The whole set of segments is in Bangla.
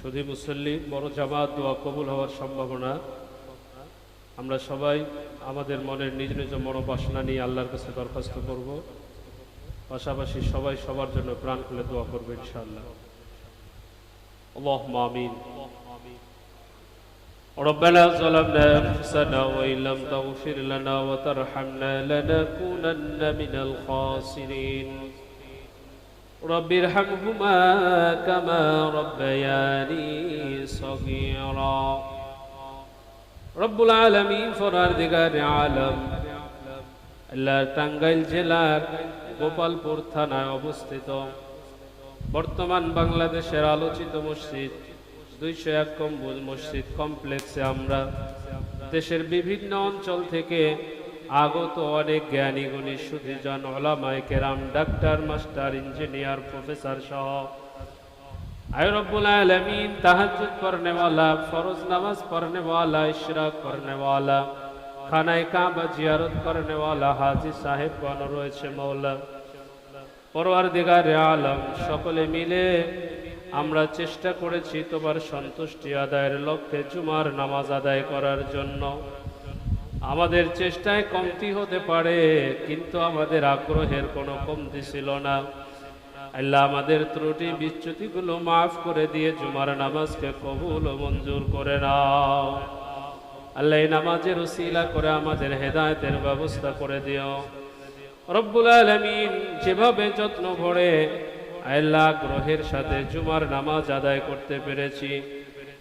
শুধু মুসল্লি বড় জামাত দোয়া কবুল হওয়ার সম্ভাবনা আমরা সবাই আমাদের মনের নিজ নিজ মনোবাসনা নিয়ে আল্লাহর কাছে দরখাস্ত করব পাশাপাশি সবাই সবার জন্য প্রাণ খুলে দোয়া করবে ইনশাআল্লাহ اللهم آمين ربنا ظلمنا أنفسنا وإن لم تغفر لنا وترحمنا لنكونن من الخاسرين رب ارحمهما كما ربياني صغيرا رب العالمين ফরার দিগার আলম আল্লাহ টাঙ্গাইল জেলার গোপালপুর থানায় অবস্থিত বর্তমান বাংলাদেশের আলোচিত মসজিদ দুইশো এক কম্বুজ মসজিদ কমপ্লেক্সে আমরা দেশের বিভিন্ন অঞ্চল থেকে আগত অনেক জ্ঞানী গুণী সুধীজন অলামায় কেরাম, ডাক্তার, মাস্টার, ইঞ্জিনিয়ার, প্রফেসর সহ। জিয়ারত করনেওয়ালা রয়েছে মৌলা আলম, সকলে মিলে আমরা চেষ্টা করেছি তোমার সন্তুষ্টি আদায়ের লক্ষ্যে জুমার নামাজ আদায় করার জন্য। আমাদের চেষ্টায় কমতি হতে পারে, কিন্তু আমাদের আগ্রহের কোনো কমতি ছিল না। আল্লাহ আমাদের ত্রুটি বিচ্যুতিগুলো মাফ করে দিয়ে জুমার নামাজকে কবুল ও মঞ্জুর করে নাও। আল্লাহ নামাজের উসিলা করে আমাদের হেদায়েতের ব্যবস্থা করে দিও। রব্বুল আলমিন যেভাবে যত্ন ভরে আল্লাহ গ্রহের সাথে জুমার নামাজ আদায় করতে পেরেছি।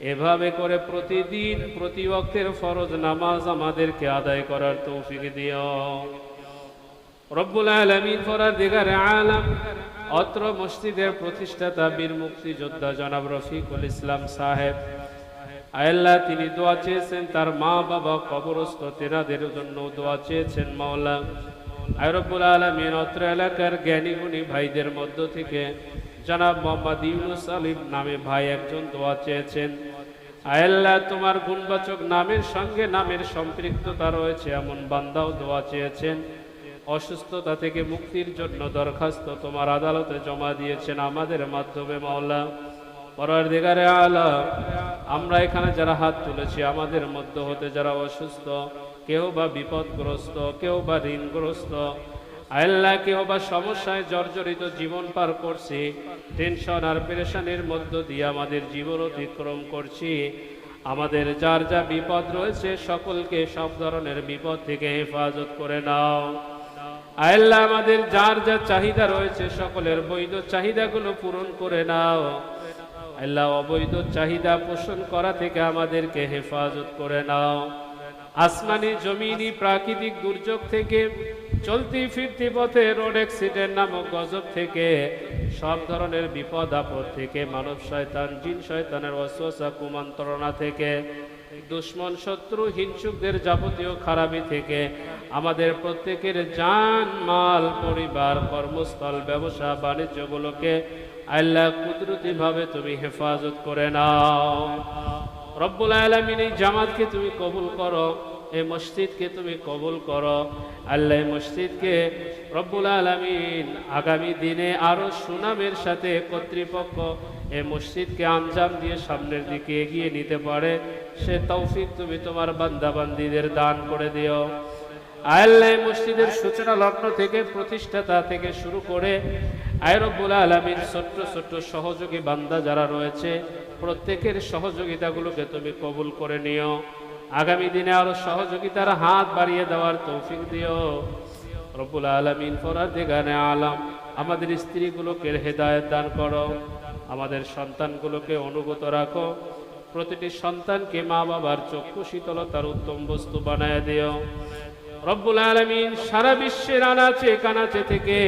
এভাবে করে প্রতিদিন, প্রতি ওয়াক্তের ফরজ নামাজ আমাদেরকে আদায় করার তৌফিক দিও। রব্বুল আলমিন ফরার আলম, অত্র মসজিদের প্রতিষ্ঠাতা বীর মুক্তিযোদ্ধা জনাব রফিকুল ইসলাম সাহেব। আল্লাহ তিনি দোয়া চেয়েছেন তার মা বাবা কবরস্থ তেনাদের জন্য দোয়া চেয়েছেন মাওলা। আয়রবুল আলমিন, অত্র এলাকার জ্ঞানী গুণী ভাইদের মধ্য থেকে জনাব মোহাম্মদ ইউনুস আলিম নামে ভাই একজন দোয়া চেয়েছেন। আয়াল্লাহ, তোমার গুণবাচক নামের সঙ্গে নামের সম্পৃক্ততা রয়েছে, এমন বান্দাও দোয়া চেয়েছেন। অসুস্থতা থেকে মুক্তির জন্য দরখাস্ত তোমার আদালতে জমা দিয়েছেন আমাদের মাধ্যমে, মাওলা। পরার দিগারে আলা আমরা এখানে যারা হাত তুলেছি, আমাদের মধ্য হতে যারা অসুস্থ, কেউ বা বিপদগ্রস্ত, কেউ বা ঋণগ্রস্ত আল্লাহ কেউ সমস্যায় জর্জরিত জীবন পার করছি টেনশন আর পেরেশানির মধ্য দিয়ে আমাদের জীবন অতিক্রম করছি। আমাদের যার যা বিপদ রয়েছে সকলকে সব ধরনের বিপদ থেকে হেফাজত করে নাও। আল্লাহ আমাদের যার যা চাহিদা রয়েছে সকলের বৈধ চাহিদাগুলো পূরণ করে নাও। আল্লাহ অবৈধ চাহিদা পোষণ করা থেকে আমাদেরকে হেফাজত করে নাও। আসমানি, জমিনি, প্রাকৃতিক দুর্যোগ থেকে চলতি ফিরতি পথে রোড অ্যাক্সিডেন্ট নামক গজব থেকে, সব ধরনের বিপদ, আপদ থেকে, মানব শয়তান, জিন শয়তানের অশ্বাসা কুমন্ত্রণা থেকে, দুশ্মন, শত্রু, হিংসুকদের যাবতীয় খারাপি থেকে, আমাদের প্রত্যেকের জান, মাল, পরিবার, কর্মস্থল, ব্যবসা বাণিজ্যগুলোকে আল্লাহ কুদরতি ভাবে তুমি হেফাজত করে নাও। রব্বুল আলমিন এই জামাতকে তুমি কবুল করো। এই মসজিদকে তুমি কবুল করো। আল্লাহ মসজিদকে রব্বুল আলমিন আগামী দিনে আরও সুনামের সাথে কর্তৃপক্ষ এই মসজিদকে আঞ্জাম দিয়ে সামনের দিকে এগিয়ে নিতে পারে। সে তৌফিক তুমি তোমার বান্দাবান্দিদের দান করে দিও। আয়াল্লাহ মসজিদের সূচনা লগ্ন থেকে প্রতিষ্ঠাতা থেকে শুরু করে আয়রবুল আলমীর ছোট্ট ছোট্ট সহযোগী বান্দা যারা রয়েছে, প্রত্যেকের সহযোগিতাগুলোকে তুমি কবুল করে নিও। আগামী দিনে আরও সহযোগিতার হাত বাড়িয়ে দেওয়ার তৌফিক দিও। রব্বুল আলমিন ফরার দিগানে আলাম, আমাদের স্ত্রীগুলোকে হেদায়ত দান করো, আমাদের সন্তানগুলোকে অনুগত রাখো, প্রতিটি সন্তানকে মা বাবার চক্ষু শীতলতার উত্তম বস্তু বানায় দিও। রব্বুল আলমিন সারা বিশ্বের আনাচে কানাচে থেকে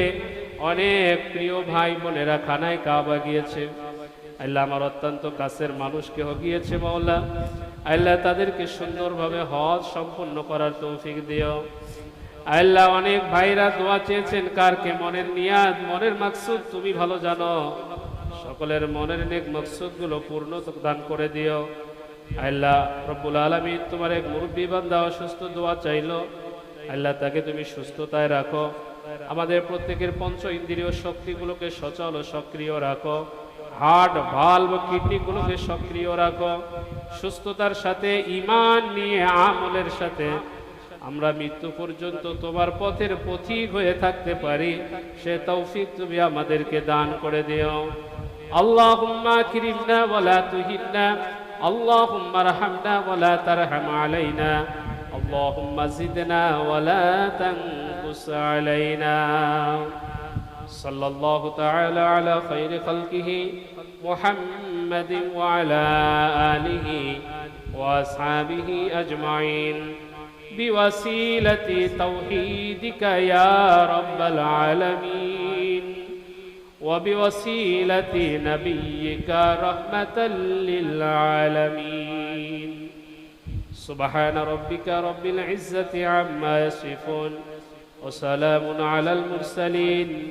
অনেক প্রিয় ভাই বোনেরা খানায় কাবা গিয়েছে। আল্লাহ আমার অত্যন্ত কাছের মানুষকে গিয়েছে মাওলা। আল্লাহ তাদেরকে সুন্দরভাবে হজ সম্পন্ন করার তৌফিক দিও। আল্লাহ অনেক ভাইরা দোয়া চেয়েছেন, কারকে মনের নিয়াদ, মনের মাকসুদ তুমি ভালো জানো। সকলের মনের নেক মকসুদগুলো পূর্ণ দান করে দিও। আল্লাহ রব্বুল আলমিন তোমার এক মুরব্বী বান্দা অসুস্থ দোয়া চাইলো। আল্লাহ তাকে তুমি সুস্থতায় রাখো। আমাদের প্রত্যেকের পঞ্চ ইন্দ্রিয় শক্তিগুলোকে সচল ও সক্রিয় রাখো। হার্ট ভালভ কিডনিগুলোকে সক্রিয় রাখো। সুস্থতার সাথে ইমান নিয়ে, আমলের সাথে। আমরা মৃত্যু পর্যন্ত তোমার পথের পথিক হয়ে থাকতে পারি। সে তৌফিক তুমি আমাদেরকে দান করে দিও। আল্লাহুম্মা কিরিমনা ওয়ালা তুহিননা। আল্লাহুম্মা রাহামনা ওয়ালা তারহাম আলাইনা। আল্লাহুম্মা জিদনা ওয়ালা তানকুস আলাইনা। صلى الله تعالى على خير خلقه محمد وعلى آله وأصحابه أجمعين. بوسيلة توحيدك يا رب العالمين. وبوسيلة نبيك رحمة للعالمين. سبحان ربك رب العزة عما يصفون. وسلام على المرسلين.